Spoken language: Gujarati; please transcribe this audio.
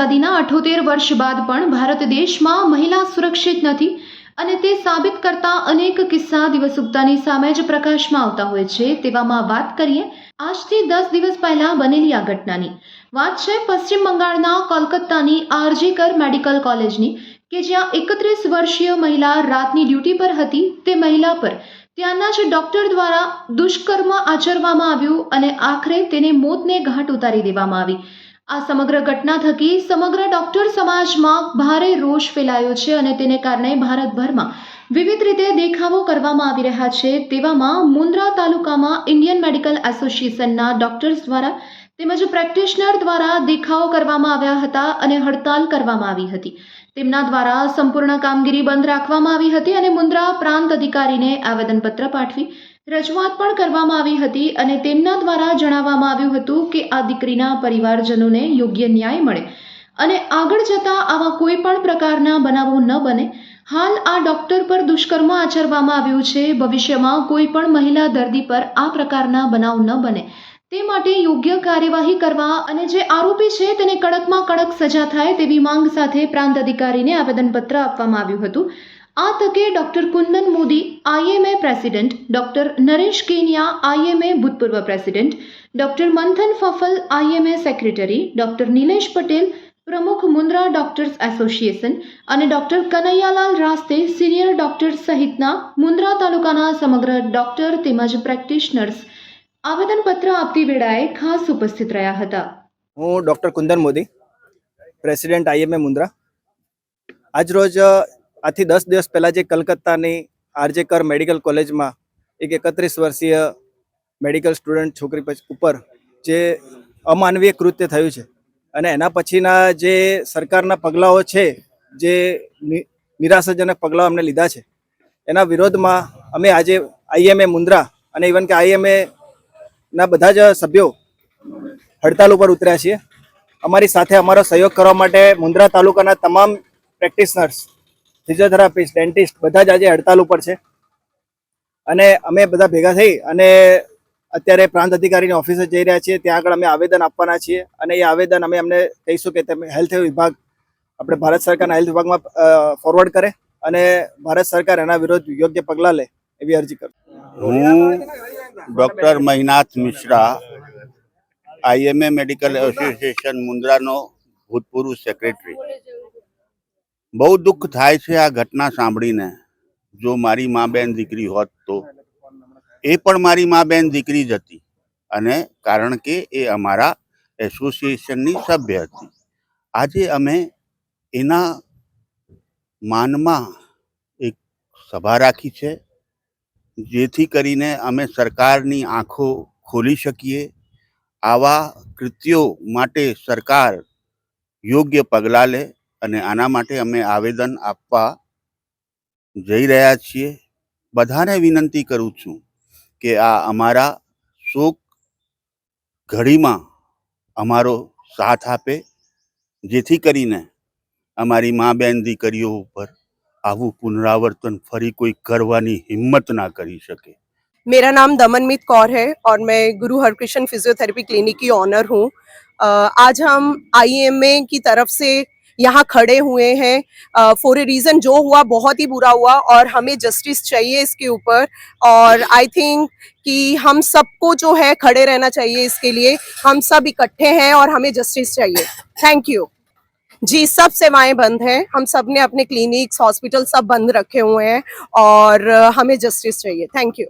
આઝાદીના અઠોતેર વર્ષ બાદ પણ ભારત દેશમાં મહિલા સુરક્ષિત નથી અને તે સાબિત કરતા અનેક કિસ્સા દિવસ ઉગતાની સામે જ પ્રકાશમાં આવતા હોય છે. તેવામાં વાત કરીએ, આજથી દસ દિવસ પહેલા બનેલી આ ઘટનાની. વાત છે પશ્ચિમ બંગાળના કોલકાતાની આરજીકર મેડિકલ કોલેજની, કે જ્યાં એકત્રીસ વર્ષીય મહિલા રાતની ડ્યુટી પર હતી. તે મહિલા પર ત્યાંના જ ડોક્ટર દ્વારા દુષ્કર્મ આચરવામાં આવ્યું અને આખરે તેને મોતને ઘાટ ઉતારી દેવામાં આવી. આ સમગ્ર ઘટના થકી સમગ્ર ડોક્ટર સમાજમાં ભારે રોષ ફેલાયો છે અને તેને કારણે ભારતભરમાં વિવિધ રીતે દેખાવો કરવામાં આવી રહ્યા છે. તેવામાં મુન્દ્રા તાલુકામાં ઇન્ડિયન મેડિકલ એસોસિએશનના ડોક્ટર્સ દ્વારા તેમજ પ્રેક્ટિશનર દ્વારા દેખાવો કરવામાં આવ્યા હતા અને હડતાલ કરવામાં આવી હતી. તેમના દ્વારા સંપૂર્ણ કામગીરી બંધ રાખવામાં આવી હતી અને મુન્દ્રા પ્રાંત અધિકારીને આવેદનપત્ર પાઠવી રજૂઆત પણ કરવામાં આવી હતી અને તેમના દ્વારા જણાવવામાં આવ્યું હતું કે આ દીકરીના પરિવારજનોને યોગ્ય ન્યાય મળે. અને આગળ જતા આવા કોઈ પણ પ્રકારના બનાવો ન બને. હાલ આ ડોક્ટર પર દુષ્કર્મ આચરવામાં આવ્યું છે. ભવિષ્યમાં કોઈ પણ મહિલા દર્દી પર આ પ્રકારના બનાવ ન બને. તે માટે યોગ્ય કાર્યવાહી કરવા અને જે આરોપી છે તેને કડકમાં કડક સજા થાય તેવી માંગ સાથે પ્રાંત અધિકારીને આવેદનપત્ર આપવામાં આવ્યું હતું. આ તકે doctor Kundan Modi, IMA president, doctor Naresh Kenia IMA ભૂતપૂર્વ president, doctor Manthan ફફલ, IMA secretary, doctor Nilesh Patel, પ્રમુખ મુન્દ્રા ડોક્ટર્સ એસોસિએશન અને doctor Kanaiyalal Raste senior doctor સહિતના મુન્દ્રા તાલુકાના સમગ્ર ડોક્ટર તેમજ પ્રેક્ટિશનર્સ આવેદનપત્ર આપતી વેળાએ ખાસ ઉપસ્થિત રહ્યા હતા. હું doctor Kundan Modi, president IMA Mundra. આજરોજ આજથી દસ દિવસ પહેલાં જે કલકત્તાની આરજેકર મેડિકલ કોલેજમાં એક એકત્રીસ વર્ષીય મેડિકલ સ્ટુડન્ટ છોકરી ઉપર જે અમાનવીય કૃત્ય થયું છે. અને એના પછીના જે સરકારના પગલાઓ છે, જે નિરાશાજનક પગલાઓ અમને લીધા છે, એના વિરોધમાં અમે આજે આઈએમએ મુન્દ્રા અને ઇવન કે આઈએમએ ના બધા જ સભ્યો હડતાલ ઉપર ઉતર્યા છીએ. અમારી સાથે અમારો સહયોગ કરવા માટે મુન્દ્રા તાલુકાના તમામ પ્રેક્ટિશનર્સ ફિઝિયોથેરાપિસ્ટ, ડેન્ટિસ્ટ બધા જ આજે હડતાલ ઉપર છે. અને અમે બધા ભેગા થઈ અને અત્યારે પ્રાંત અધિકારીની ઓફિસે જઈ રહ્યા છીએ. ત્યાં આગળ અમે આવેદન આપવાના છીએ અને એ આવેદન અમે અમને કહીશું કે તમે હેલ્થ વિભાગ, આપણે ભારત સરકારના હેલ્થ વિભાગમાં ફોરવર્ડ કરે અને ભારત સરકાર એના વિરુદ્ધ યોગ્ય પગલાં લે એવી અરજી કરું. હું doctor Mahinath Mishra IMA medical association મુન્દ્રાનો ભૂતપૂર્વ સેક્રેટરી. બહુ દુઃખ થાય છે આ ઘટના સાંભળીને. જો મારી મા બેન દીકરી હોત તો. એ પણ મારી મા બેન દીકરી જ હતી. અને કારણ કે એ અમારા એસોસિએશનની સભ્ય હતી. આજે અમે એના માનમાં એક સભા રાખી છે. જેથી કરીને અમે સરકારની આંખો ખોલી શકીએ. આવા કૃત્યો માટે સરકાર યોગ્ય પગલાં લે. અને આના માટે અમે આવેદન આપવા જઈ રહ્યા છીએ. બધાને વિનંતી કરું છું કે આ અમારા શોક ઘડીમાં અમારો સાથ આપે, જેથી કરીને અમારી મા બેન દીકરીઓ ઉપર આવું પુનરાવર્તન ફરી કોઈ કરવાની હિંમત ના કરી શકે. मेरा નામ દમનમીત કૌર है ઓર મેં ગુરુ हरकृष्ण फिजियोथेरेपी ક્લિનિક की ऑनर हूँ आज हम आईएमए की तरफ से यहाँ खड़े हुए हैं। फॉर ए रीज़न जो हुआ बहुत ही बुरा हुआ और हमें जस्टिस चाहिए इसके ऊपर और आई थिंक कि हम सबको जो है खड़े रहना चाहिए इसके लिए। हम सब इकट्ठे हैं और हमें जस्टिस चाहिए। थैंक यू जी, सब सेवाएँ बंद हैं। हम सबने अपने क्लिनिक्स हॉस्पिटल सब बंद रखे हुए हैं और हमें जस्टिस चाहिए। Thank you